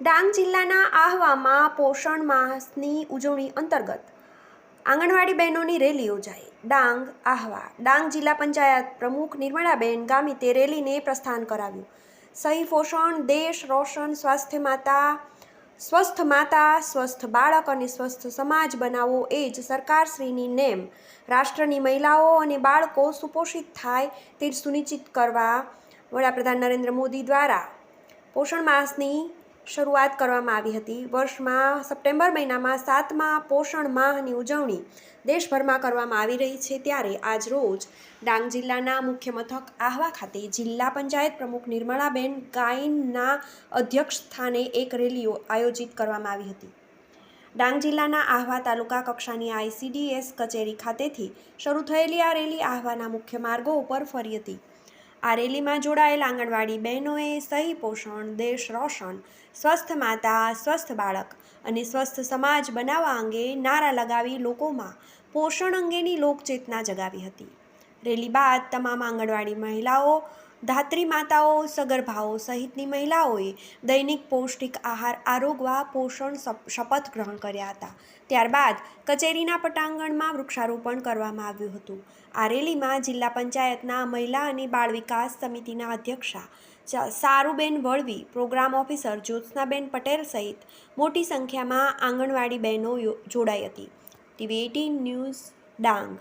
ડાંગ જિલ્લાના આહવામાં પોષણ માસની ઉજવણી અંતર્ગત આંગણવાડી બહેનોની રેલી યોજાઈ. ડાંગ આહવા. ડાંગ જિલ્લા પંચાયત પ્રમુખ નિર્મળાબેન ગામિતે રેલીને પ્રસ્થાન કરાવ્યું. સહી પોષણ, દેશ રોશન, સ્વાસ્થ્ય માતા, સ્વસ્થ માતા, સ્વસ્થ બાળક અને સ્વસ્થ સમાજ બનાવવો એ જ સરકારશ્રીની નેમ. રાષ્ટ્રની મહિલાઓ અને બાળકો સુપોષિત થાય તે સુનિશ્ચિત કરવા વડાપ્રધાન નરેન્દ્ર મોદી દ્વારા પોષણ માસની શરૂઆત કરવામાં આવી હતી. વર્ષમાં સપ્ટેમ્બર મહિનામાં સાતમા પોષણ માહની ઉજવણી દેશભરમાં કરવામાં આવી રહી છે ત્યારે આજ રોજ ડાંગ જિલ્લાના મુખ્ય મથક આહવા ખાતે જિલ્લા પંચાયત પ્રમુખ નિર્મળાબેન ગાયનના અધ્યક્ષ સ્થાને એક રેલીઓ આયોજિત કરવામાં આવી હતી. ડાંગ જિલ્લાના આહવા તાલુકા કક્ષાની આઈસીડીએસ કચેરી ખાતેથી શરૂ થયેલી આ રેલી આહવાના મુખ્ય માર્ગો ઉપર ફરી હતી. આ રેલીમાં જોડાયેલ આંગણવાડી બહેનોએ સહી પોષણ, દેશ રોશન, સ્વસ્થ માતા, સ્વસ્થ બાળક અને સ્વસ્થ સમાજ બનાવવા અંગે નારા લગાવી લોકોમાં પોષણ અંગેની લોકચેતના જગાવી હતી. રેલી બાદ તમામ આંગણવાડી મહિલાઓ ધાત્રી માતાઓ, સગર્ભાઓ સહિતની મહિલાઓએ દૈનિક પૌષ્ટિક આહાર આરોગવા પોષણ શપથ ગ્રહણ કર્યા હતા. ત્યારબાદ કચેરીના પટાંગણમાં વૃક્ષારોપણ કરવામાં આવ્યું હતું. આ રેલીમાં જિલ્લા પંચાયતના મહિલા અને બાળ વિકાસ સમિતિના અધ્યક્ષા સારુબેન વળવી, પ્રોગ્રામ ઓફિસર જ્યોત્સનાબેન પટેલ સહિત મોટી સંખ્યામાં આંગણવાડી બહેનો જોડાઈ હતી. TV eighteen news Dang